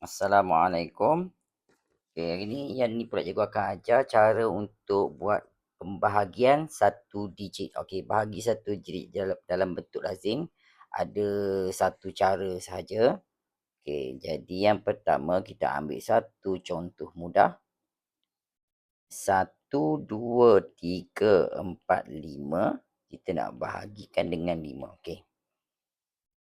Assalamualaikum. Okay, hari ni yang ni pula cikgu akan ajar cara untuk buat pembahagian satu digit. Okey, bahagi satu digit dalam, dalam bentuk lazim ada satu cara sahaja. Okey, jadi yang pertama kita ambil satu contoh mudah. Satu, dua, tiga, empat, lima. Kita nak bahagikan dengan lima. Okey.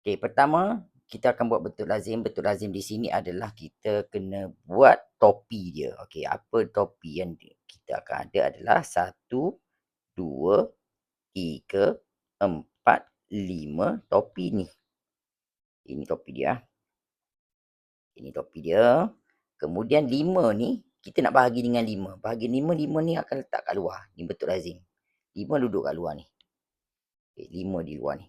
Okey, pertama kita akan buat bentuk lazim. Bentuk lazim di sini adalah kita kena buat topi dia. Okey, apa topi yang kita akan ada adalah satu, dua, tiga, empat, lima topi ni. Ini topi dia. Ini topi dia. Kemudian lima ni kita nak bahagi dengan lima. Bahagi lima, lima ni akan letak kat luar. Ni bentuk lazim. Lima duduk kat luar ni. Okay, lima di luar ni.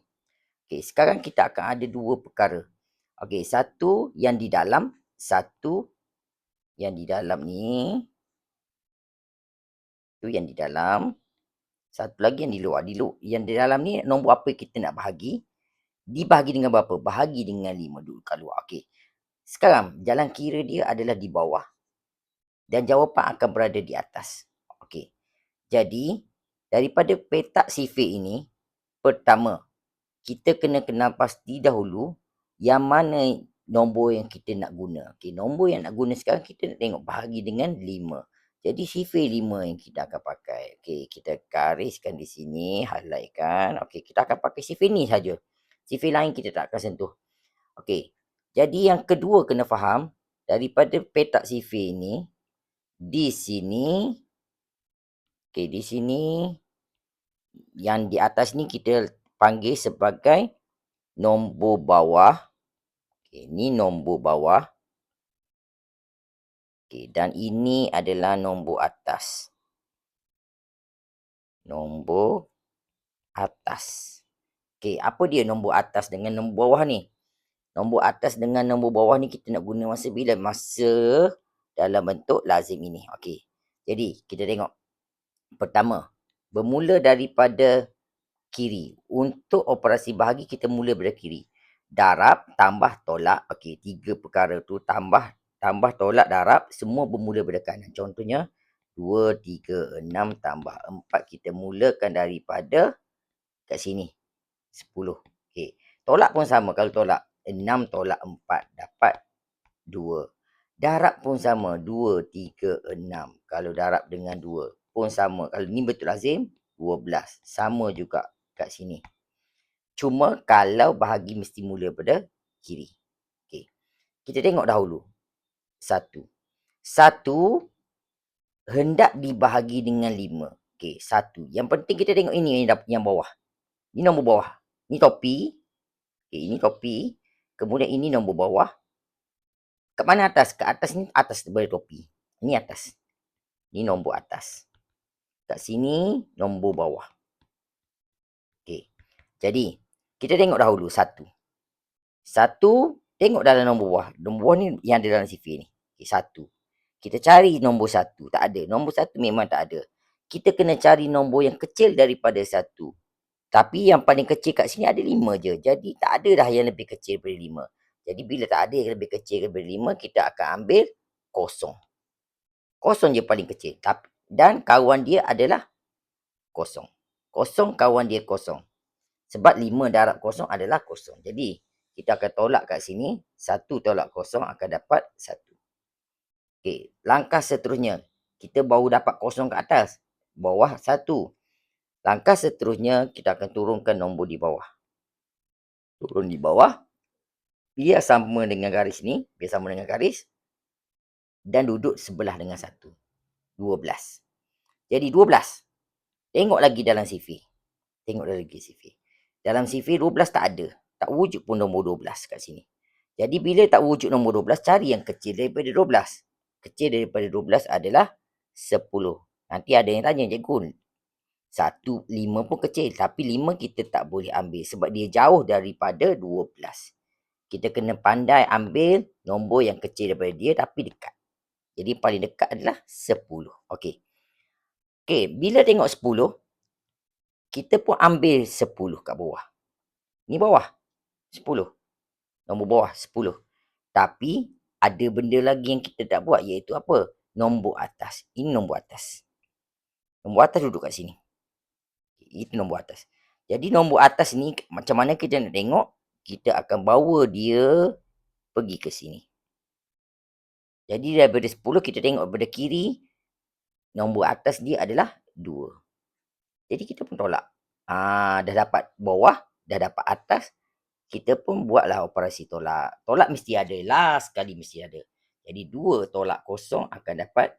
Okay, sekarang kita akan ada dua perkara. Okey, satu yang di dalam, satu yang di dalam ni. Tu yang di dalam. Satu lagi yang di luar. Di luar yang di dalam ni nombor apa kita nak bahagi? Dibahagi dengan berapa? Bahagi dengan lima dulu kat luar. Okey. Sekarang jalan kira dia adalah di bawah. Dan jawapan akan berada di atas. Okey. Jadi daripada petak sifir ini pertama kita kena kenal pasti dahulu yang mana nombor yang kita nak guna. Okey, nombor yang nak guna sekarang kita nak tengok bahagi dengan 5. Jadi sifir 5 yang kita akan pakai. Okey, kita gariskan di sini, highlightkan. Okey, kita akan pakai sifir ni saja. Sifir lain kita tak akan sentuh. Okey. Jadi yang kedua kena faham daripada petak sifir ni di sini okey di sini yang di atas ni kita panggil sebagai nombor bawah. Ini nombor bawah. Okay, dan ini adalah nombor atas. Nombor atas. Okay, apa dia nombor atas dengan nombor bawah ni? Nombor atas dengan nombor bawah ni kita nak guna masa bila? Masa dalam bentuk lazim ini. Okay, jadi kita tengok. Pertama, bermula daripada kiri. Untuk operasi bahagi kita mula dari kiri. Darab tambah tolak. Okey, tiga perkara tu tambah tambah tolak darab semua bermula dari kanan. Contohnya 2 3 6 tambah 4 kita mulakan daripada kat sini. 10. Okey. Tolak pun sama kalau tolak 6 tolak 4 dapat 2. Darab pun sama 2 3 6. Kalau darab dengan 2 pun sama. Kalau ni betul lazim 12. Sama juga kat sini. Cuma kalau bahagi mesti mula pada kiri. Okey. Kita tengok dahulu. Satu. Satu hendak dibahagi dengan lima. Okey, satu. Yang penting kita tengok ini yang, yang bawah. Ini nombor bawah. Ini topi. Okey, ini topi. Kemudian ini nombor bawah. Kat mana atas? Kat atas ni atas daripada topi. Ini atas. Ini nombor atas. Kat sini nombor bawah. Jadi, kita tengok dahulu satu. Satu, tengok dalam nombor bawah. Nombor bawah ni yang ada dalam CV ni. Okay, satu. Kita cari nombor satu. Tak ada. Nombor satu memang tak ada. Kita kena cari nombor yang kecil daripada satu. Tapi yang paling kecil kat sini ada lima je. Jadi tak ada dah yang lebih kecil daripada lima. Jadi bila tak ada yang lebih kecil daripada lima, kita akan ambil kosong. Kosong je paling kecil. Dan kawan dia adalah kosong. Kosong kawan dia kosong. Sebab 5 darab kosong adalah kosong. Jadi, kita akan tolak kat sini. 1 tolak kosong akan dapat 1. Okey, langkah seterusnya. Kita baru dapat kosong kat atas. Bawah 1. Langkah seterusnya, kita akan turunkan nombor di bawah. Turun di bawah. Biar sama dengan garis ni. Biar sama dengan garis. Dan duduk sebelah dengan 1. 12. Jadi 12. Tengok lagi dalam CV. Tengok lagi CV. Dalam CV 12 tak ada. Tak wujud pun nombor 12 kat sini. Jadi bila tak wujud nombor 12, cari yang kecil daripada 12. Kecil daripada 12 adalah 10. Nanti ada yang tanya, cikgu, 1, 5 pun kecil. Tapi 5 kita tak boleh ambil sebab dia jauh daripada 12. Kita kena pandai ambil nombor yang kecil daripada dia tapi dekat. Jadi paling dekat adalah 10. Okey. Okey, bila tengok 10, kita pun ambil 10 kat bawah. Ni bawah. 10. Nombor bawah 10. Tapi ada benda lagi yang kita tak buat iaitu apa? Nombor atas. Ini nombor atas. Nombor atas duduk kat sini. Itu nombor atas. Jadi nombor atas ni macam mana kita nak tengok? Kita akan bawa dia pergi ke sini. Jadi daripada 10 kita tengok daripada kiri. Nombor atas dia adalah 2. Jadi kita pun tolak. Ah, dah dapat bawah, dah dapat atas. Kita pun buatlah operasi tolak. Tolak mesti ada. Last sekali mesti ada. Jadi 2 tolak kosong akan dapat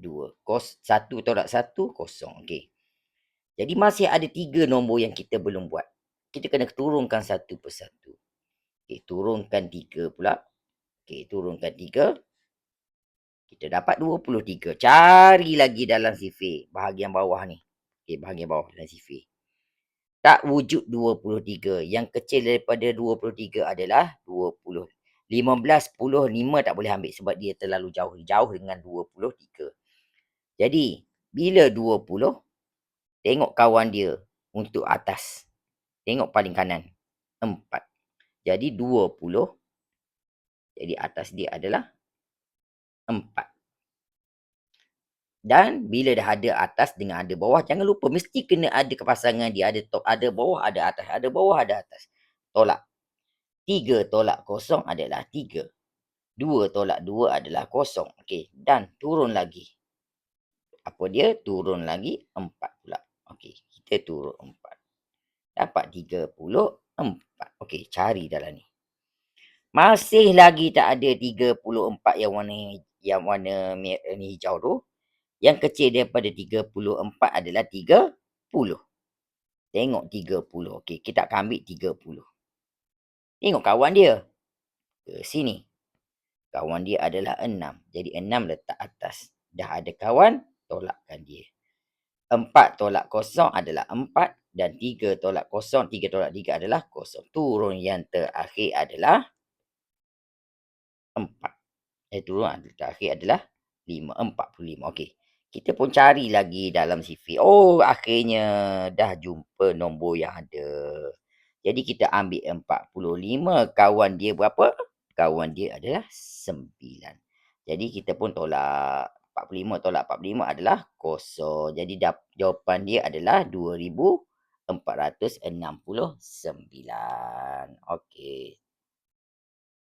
2. Kos, 1 tolak 1, kosong. Okey. Jadi masih ada 3 nombor yang kita belum buat. Kita kena turunkan satu persatu. Okey, turunkan 3 pula. Okey, turunkan 3. Kita dapat 23. Cari lagi dalam sifir. Bahagian bawah ni. Okey, bahagian bawah dalam sifir. Tak wujud 23. Yang kecil daripada 23 adalah 20. 15, 10, 5 tak boleh ambil sebab dia terlalu jauh. Jauh dengan 23. Jadi, bila 20, tengok kawan dia untuk atas. Tengok paling kanan. 4. Jadi 20. Jadi atas dia adalah 4. Dan bila dah ada atas dengan ada bawah, jangan lupa mesti kena ada kepasangan dia. Ada top, ada bawah, ada atas. Ada bawah, ada atas. Tolak. 3 tolak kosong adalah 3. 2 tolak 2 adalah kosong. Okey. Dan turun lagi. Apa dia? Turun lagi 4 pula. Okey. Kita turun 4. Dapat 34. Okey. Cari dalam ni. Masih lagi tak ada 34 yang warna yang warna ni hijau tu. Yang kecil daripada 34 adalah 30. Tengok 30. Okey, kita akan ambil 30. Tengok kawan dia. Ke sini. Kawan dia adalah 6. Jadi 6 letak atas. Dah ada kawan, tolakkan dia. 4 tolak kosong adalah 4. Dan 3 tolak kosong, 3 tolak 3 adalah kosong. Turun yang terakhir adalah 4. Eh, turun yang terakhir adalah 5. 45. Okey. Kita pun cari lagi dalam CV. Oh, akhirnya dah jumpa nombor yang ada. Jadi kita ambil 45. Kawan dia berapa? Kawan dia adalah 9. Jadi kita pun tolak 45 tolak 45 adalah kosong. Jadi jawapan dia adalah 2469. Okey.